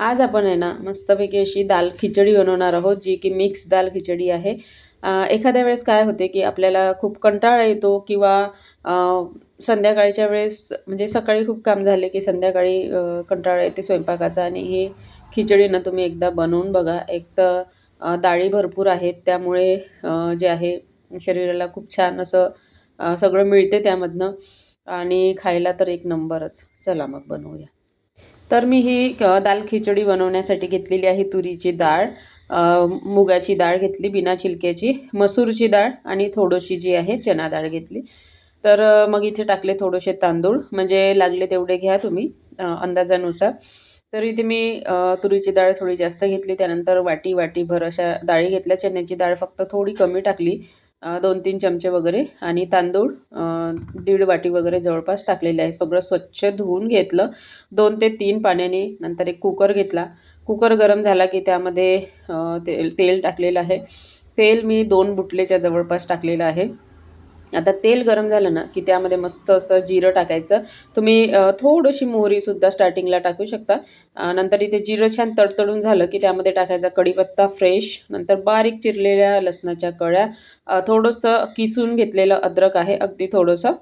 आज आपण आहे ना मस्तपैकी अशी दाल खिचडी बनवणार आहोत जी की मिक्स दाल खिचडी आहे. एखाद्या वेळेस काय होते की आपल्याला खूप कंटाळा येतो किंवा संध्याकाळच्या वेळेस म्हणजे सकाळी खूप काम झाले की संध्याकाळी कंटाळा येते स्वयंपाकाचा आणि ही खिचडी ना तुम्ही एकदा बनवून बघा. एक तर डाळी भरपूर आहेत त्यामुळे जे आहे शरीराला खूप छान असं सगळं मिळते त्यामधनं. आणि खायला तर एक नंबरच. चला मग बनवूया. तर मी ही दाल खिचडी बनवण्यासाठी घेतलेली आहे तुरीची डाळ मुगाची डाळ घेतली बिना छिलक्याची मसूरची डाळ आणि थोडीशी जी आहे चना डाळ घेतली. तर मग इथे टाकले थोडेसे तांदूळ म्हणजे लागले तेवढे घ्या तुम्ही अंदाजानुसार. तर इथे मी तुरीची डाळ थोडी जास्त घेतली त्यानंतर वाटी वाटी भर अशा डाळी घेतल्या. चण्याची डाळ फक्त थोडी कमी टाकली दोन तीन चमचे वगैरे आणि तांदूळ दीड वाटी वगैरे जवळपास टाकलेले आहे. सगळं स्वच्छ धुवून घेतलं. दोन ते तीन पाण्याने नंतर एक कुकर घेतला. कुकर गरम झाला की त्यामध्ये तेल तेल टाकलेलं आहे. तेल मी दोन बुटलेच्या जवळपास टाकलेलं आहे. आता तेल गरम झालं ना की त्यामध्ये मस्त असं जिरं टाकायचं. तुम्ही थोडीशी मोहरीसुद्धा स्टार्टिंगला टाकू शकता. नंतर इथे जिरं छान तडतडून झालं की त्यामध्ये टाकायचा कढीपत्ता फ्रेश नंतर बारीक चिरलेल्या लसणाच्या कळ्या थोडंसं किसून घेतलेलं अद्रक आहे अगदी थोडंसं.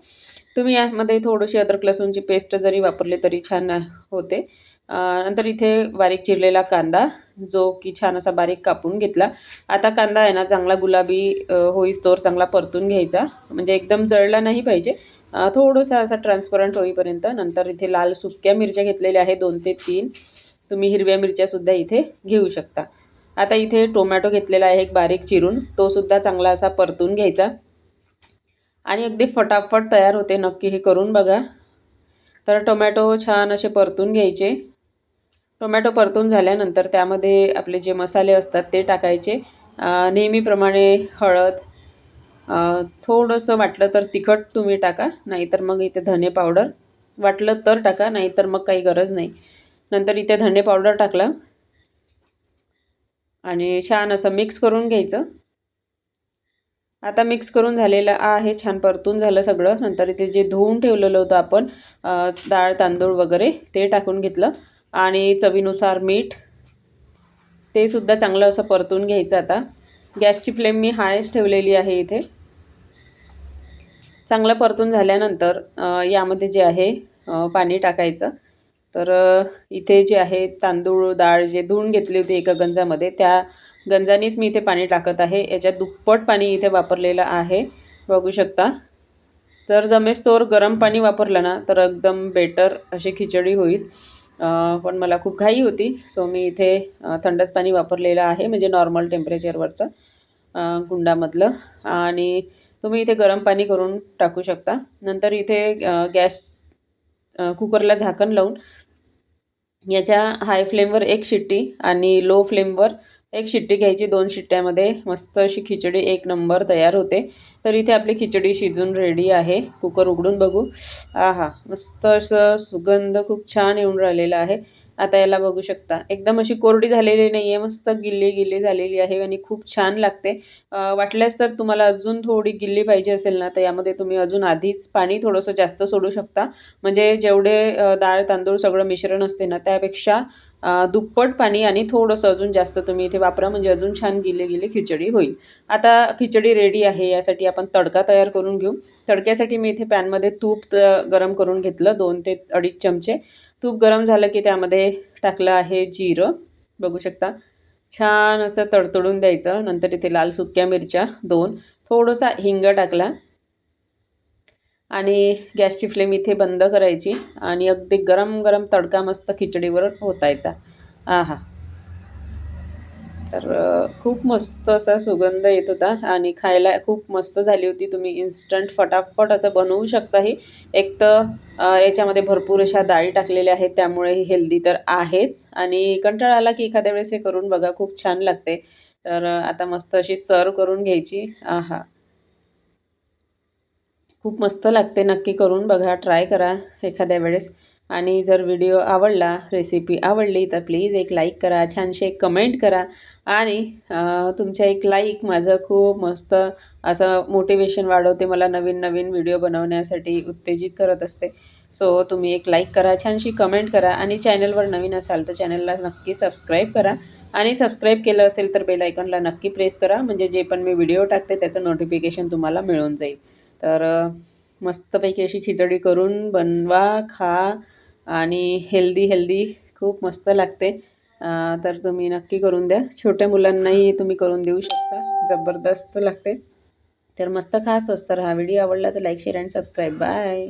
तुम्ही यामध्ये थोडीशी अद्रक लसूणची पेस्ट जरी वापरली तरी छान होते. नंतर इथे बारीक चिरलेला कांदा जो की छान असा बारीक कापून घेतला. आता कांदा आहे ना चांगला गुलाबी होईस्तोर होईस्तोवर चांगला परतून घ्यायचा. म्हणजे एकदम जळला नाही पाहिजे. थोडंसं असा ट्रान्सपरंट होईपर्यंत नंतर इथे लाल सुक्या मिरच्या घेतलेल्या आहे दोन ते तीन. तुम्ही हिरव्या मिरच्यासुद्धा इथे घेऊ शकता. आता इथे टोमॅटो घेतलेला आहे एक बारीक चिरून. तोसुद्धा चांगला असा परतून घ्यायचा. आणि अगदी फटाफट तयार होते नक्की हे करून बघा. तर टोमॅटो छान असे परतून घ्यायचे. टोमॅटो परतून झाल्यानंतर त्यामध्ये आपले जे मसाले असतात ते टाकायचे. नेहमीप्रमाणे हळद थोडंसं वाटलं तर तिखट तुम्ही टाका नाहीतर मग इथे धने पावडर. वाटलं तर टाका नाहीतर मग काही गरज नाही. नंतर इथे धने पावडर टाकला. आणि छान असं मिक्स करून घ्यायचं. आता मिक्स करून झालेलं आहे छान परतून झालं सगळं. नंतर इथे जे धुवून ठेवलेलं होतं आपण डाळ तांदूळ वगैरे ते टाकून घेतलं. आणि चवीनुसार मीठ. ते सुद्धा चांगलं असं परतून घ्यायचं आता. गॅसची फ्लेम मी हायच ठेवलेली आहे इथे. चांगलं परतून झाल्यानंतर यामध्ये जे आहे पाणी टाकायचं. तर इथे जे आहे तांदूळ डाळ जे धुवून घेतली होती एका गंजामध्ये त्या गंजानीच मी इथे पाणी टाकत आहे. याच्यात दुप्पट पाणी इथे वापरलेलं आहे. बघू शकता. तर जमेस्तोर गरम पाणी वापरलं ना तर एकदम बेटर अशी खिचडी होईल. पण मला खूप घाई होती. सो मी इथे थंडच पाणी वापरलेलं आहे म्हणजे नॉर्मल टेम्परेचरवरचं कुंडामधलं आणि तुम्ही इथे गरम पाणी करून टाकू शकता. नंतर इथे गॅस कुकरला झाकण लावून याच्या हाय फ्लेमवर एक शिट्टी आणि लो फ्लेमवर एक शिट्टी घ्यायची दोन शिट्ट्यामध्ये मस्त अशी खिचडी एक नंबर तयार होते. तर इथे आपली खिचडी शिजून रेडी आहे. कुकर उघडून बघू. आहा मस्त असं सुगंध खूप छान येऊन राहिलेला आहे. आता याला बघू शकता. एकदम अशी कोरडी झालेली नाही आहे मस्त गिल्ली गिल्ली झालेली आहे आणि खूप छान लागते. वाटल्यास तर तुम्हाला अजून थोडी गिल्ली पाहिजे असेल ना तर यामध्ये तुम्ही अजून आधीच पाणी थोडंसं जास्त सोडू शकता. म्हणजे जेवढे डाळ तांदूळ सगळं मिश्रण असते ना त्यापेक्षा दुप्पट पाणी आणि थोडंसं अजून जास्त तुम्ही इथे वापरा म्हणजे अजून छान गिले गिले खिचडी होईल. आता खिचडी रेडी आहे यासाठी आपण तडका तयार करून घेऊ. तडक्यासाठी मी इथे पॅनमध्ये तूप त- गरम करून घेतलं दोन ते अडीच चमचे. तूप गरम झालं की त्यामध्ये टाकलं आहे जिरं. बघू शकता. छान असं तडतडून द्यायचं. नंतर इथे लाल सुक्या मिरच्या दोन. थोडंसा हिंग टाकला. आणि गॅसची फ्लेम इथे बंद करायची आणि अगदी गरम गरम तडका मस्त खिचडीवर होतायचा आहा. तर खूप मस्त असा सुगंध येत होता आणि खायला खूप मस्त झाली होती. तुम्ही इन्स्टंट फटाफट असं बनवू शकता ही. एक तर याच्यामध्ये भरपूर अशा डाळी टाकलेल्या आहेत त्यामुळे ही हेल्दी तर आहेच. आणि कंटाळा आला की एखाद्या वेळेस हे करून बघा खूप छान लागते. तर आता मस्त अशी सर्व करून घ्यायची. आहा. खूप मस्त लागते. नक्की करून बघा ट्राय करा एखाद्या वेळेस. आणि जर व्हिडिओ आवडला रेसिपी आवडली तर प्लीज एक लाईक करा छानशी एक कमेंट करा. आणि तुमच्या एक लाईक माझं खूप मस्त असं मोटिवेशन वाढवते मला नवीन नवीन व्हिडिओ बनवण्यासाठी उत्तेजित करत असते. सो तुम्ही एक लाईक करा छानशी कमेंट करा. आणि चॅनलवर नवीन असाल तर चॅनलला नक्की सबस्क्राईब करा. आणि सबस्क्राईब केलं असेल तर बेल आयकॉनला नक्की प्रेस करा. म्हणजे जे पण मी व्हिडिओ टाकते त्याचं नोटिफिकेशन तुम्हाला मिळून जाईल. तर मस्तपैकी अशी खिचडी करून बनवा खा आणि हेल्दी हेल्दी खूप मस्त लागते. तर तुम्ही नक्की करून द्या. छोट्या मुलांनाही तुम्ही करून देऊ शकता. जबरदस्त लागते. तर मस्त खा स्वस्त राहा. व्हिडिओ आवडला तर like share and subscribe. Bye.